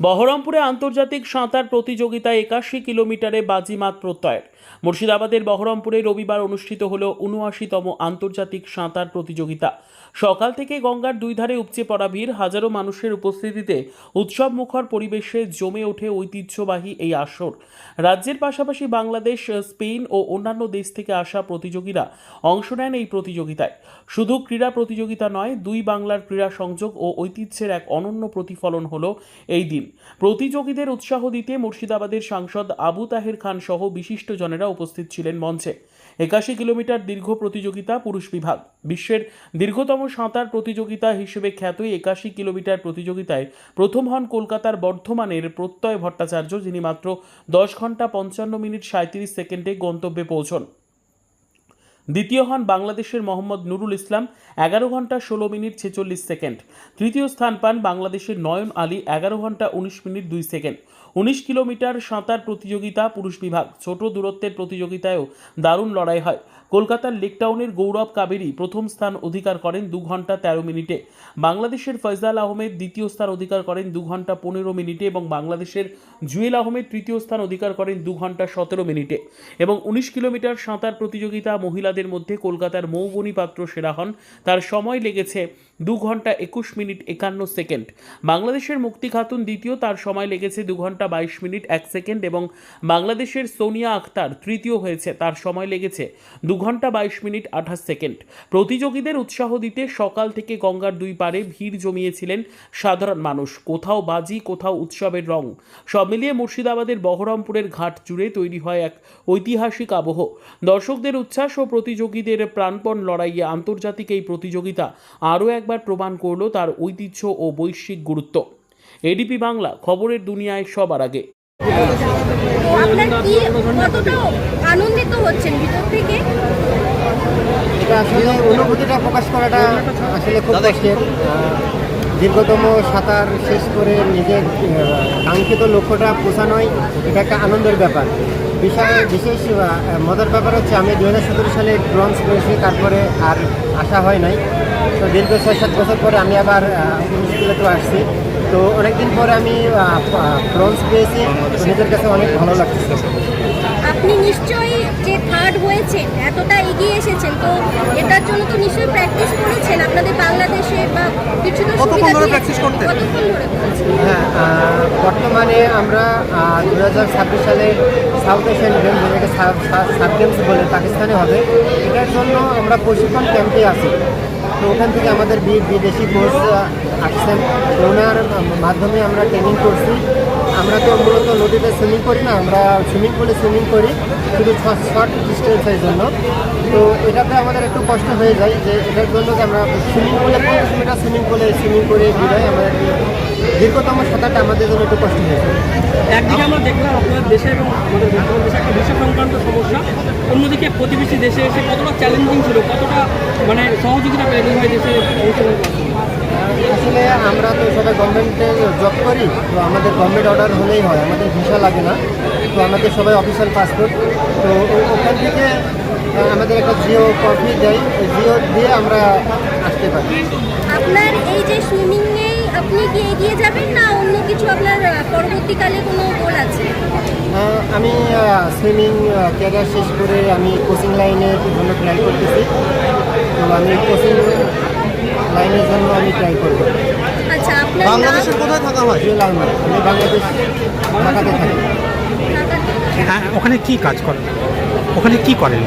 বহরমপুরে আন্তর্জাতিক সাঁতার প্রতিযোগিতায় একাশি কিলোমিটারে বাজিমাত প্রত্যয়ের। মুর্শিদাবাদের বহরমপুরে রবিবার অনুষ্ঠিত হল উনআশিতম আন্তর্জাতিক সাঁতার প্রতিযোগিতা। সকাল থেকে গঙ্গার দুই ধারে উপচে পড়া ভিড় হাজারো মানুষের উপস্থিতিতে উৎসব মুখর পরিবেশে জমে ওঠে ঐতিহ্যবাহী এই আসর। রাজ্যের পাশাপাশি বাংলাদেশ, স্পেন ও অন্যান্য দেশ থেকে আসা প্রতিযোগীরা অংশ নেন এই প্রতিযোগিতায়। শুধু ক্রীড়া প্রতিযোগিতা নয়, দুই বাংলার ক্রীড়া সংযোগ ও ঐতিহ্যের এক অনন্য প্রতিফলন হল এই দিন। প্রতিযোগীদের উৎসাহ দিতে মুর্শিদাবাদের সাংসদ আবু তাহের খান সহ বিশিষ্ট জনেরা উপস্থিত ছিলেন মঞ্চে। একাশি কিলোমিটার দীর্ঘ প্রতিযোগিতা পুরুষ বিভাগ। বিশ্বের দীর্ঘতম সাঁতার প্রতিযোগিতা হিসেবে খ্যাত একাশি কিলোমিটার প্রতিযোগিতায় প্রথম হন কলকাতার বর্ধমানের প্রত্যয় ভট্টাচার্য, যিনি মাত্র দশ ঘণ্টা পঞ্চান্ন মিনিট সাঁত্রিশ সেকেন্ডে গন্তব্যে পৌঁছন। দ্বিতীয় হন বাংলাদেশের মোহাম্মদ নুরুল ইসলাম, এগারো ঘণ্টা ষোলো মিনিট ছেচল্লিশ সেকেন্ড। তৃতীয় স্থান পান বাংলাদেশের নয়ন আলী, এগারো ঘণ্টা উনিশ মিনিট দুই সেকেন্ড। উনিশ কিলোমিটার সাঁতার প্রতিযোগিতা পুরুষ বিভাগ, ছোট দূরত্বের প্রতিযোগিতায়ও দারুণ লড়াই হয়। কলকাতার লেকটাউনের গৌরব কাবেরী প্রথম স্থান অধিকার করেন দু ঘণ্টা তেরো মিনিটে। বাংলাদেশের ফয়জাল আহমেদ দ্বিতীয় স্থান অধিকার করেন দু ঘণ্টা পনেরো মিনিটে এবং বাংলাদেশের জুয়েল আহমেদ তৃতীয় স্থান অধিকার করেন দু ঘণ্টা সতেরো মিনিটে। এবং উনিশ কিলোমিটার সাঁতার প্রতিযোগিতা মহিলাদের মধ্যে কলকাতার মৌবনী পাত্র সেরা হন। তার সময় লেগেছে দু ঘণ্টা একুশ মিনিট একান্ন সেকেন্ড। বাংলাদেশের মুক্তি খাতুন দ্বিতীয়, তার সময় লেগেছে দু ঘণ্টা বাইশ মিনিট এক সেকেন্ড এবং বাংলাদেশের সোনিয়া আক্তার তৃতীয় হয়েছে, তার সময় লেগেছে দু ঘণ্টা বাইশ মিনিট আঠাশ সেকেন্ড। প্রতিযোগীদের উৎসাহ দিতে সকাল থেকে গঙ্গার দুই পারে ভিড় জমিয়েছিলেন সাধারণ মানুষ। কোথাও বাজি, কোথাও উৎসবের রং। সব মিলিয়ে মুর্শিদাবাদের বহরমপুরের ঘাট জুড়ে তৈরি হয় এক ঐতিহাসিক আবহ। দর্শকদের উচ্ছ্বাস ও প্রতিযোগীদের প্রাণপণ লড়াইয়ে আন্তর্জাতিক এই প্রতিযোগিতা আরও একবার প্রমাণ করল তার ঐতিহ্য ও বৈশ্বিক গুরুত্ব। এডিপি বাংলা খবরের দুনিয়ায় সবার আগে। তো আপনার কি কতটা আনন্দিত হচ্ছেন ভিতর থেকে? আসলে অনুভূতিটা প্রকাশ করাটা আসলে খুব কষ্টের। দীর্ঘতম সাঁতার শেষ করে নিজের কাঙ্ক্ষিত লক্ষ্যটা পৌঁছানোই এটা একটা আনন্দের ব্যাপার। বিষয় বিশেষ মজার ব্যাপার হচ্ছে আমি দু হাজার সতেরো সালে ব্রঞ্জ পেয়েছি তারপরে আর আসা হয় নাই। তো দীর্ঘ ছয় সাত বছর পরে আমি আবার স্কুলে আসছি। তো অনেকদিন পরে আমি ব্রঞ্জ পেয়েছি। তো নিজের কাছে অনেক ভালো লাগছে। যে থার্ড হয়েছেন এতটা এগিয়ে এসেছেন তো এটার জন্য তো নিশ্চয়ই প্র্যাকটিস করেছেন আপনাদের বাংলাদেশে বা কিছু তো কতক্ষণ ধরে? কতক্ষণ ধরে হ্যাঁ বর্তমানে আমরা দু হাজার ছাব্বিশ সালে সাউথ এশিয়ান গেমস যেটাকে সাব গেমস বলে পাকিস্তানে হবে। এটার জন্য আমরা প্রশিক্ষণ ক্যাম্পে আছি। তো ওখান থেকে আমাদের বিদেশি কোচ আসছেন তো ওনার মাধ্যমে আমরা ট্রেনিং করছি। আমরা তো মূলত নদীতে সুইমিং করি না, আমরা সুইমিং পুলে সুইমিং করি, শুধু শর্ট ডিস্টেন্সের জন্য। তো এটাতে আমাদের একটু কষ্ট হয়ে যায় যে এটার জন্য যে আমরা সুইমিং পুলে পঞ্চাশ মিটার সুইমিং পুলে সুইমিং করে বিদায় আমাদের দীর্ঘতম সাঁতারটা আমাদের জন্য একটু কষ্ট হয়ে যায়। একদিকে আমরা দেখলাম আপনার দেশে এবং আমাদের বর্তমান দেশে একটা বিশ্ব সংক্রান্ত সমস্যা, অন্যদিকে প্রতিবেশী দেশে এসে কতটা চ্যালেঞ্জিং ছিল, কতটা মানে সহযোগিতা পেলেন? হয় দেশে? আসলে আমরা তো সবাই গভর্নমেন্টে জব করি তো আমাদের গভর্নমেন্ট অর্ডার হলেই হয় আমাদের ভিসা লাগে না। তো আমাদের সবাই অফিসিয়াল পাসপোর্ট তো ওখান থেকে আমাদের একটা জিও কপি দেয় ওই জিও দিয়ে আমরা আসতে পারি। আপনার এই যে সুইমিং আপনি কি এগিয়ে যাবেন না অন্য কিছু আপনার পরবর্তীকালে কোনো গোল আছে? আমি সুইমিং ক্যারিয়ার শেষ করে আমি কোচিং লাইনের জন্য ট্রাই করতেছি। তো আমি কোচিং লাইনের জন্য আমি ট্রাই করব। আচ্ছা আপনার নাম? বাংলাদেশের কোথায় থাকা হয়? জুয়েল আহমেদ। আমি বাংলাদেশ ঢাকাতে থাকি। হ্যাঁ ওখানে কি কাজ করেন? ওখানে কি করেন?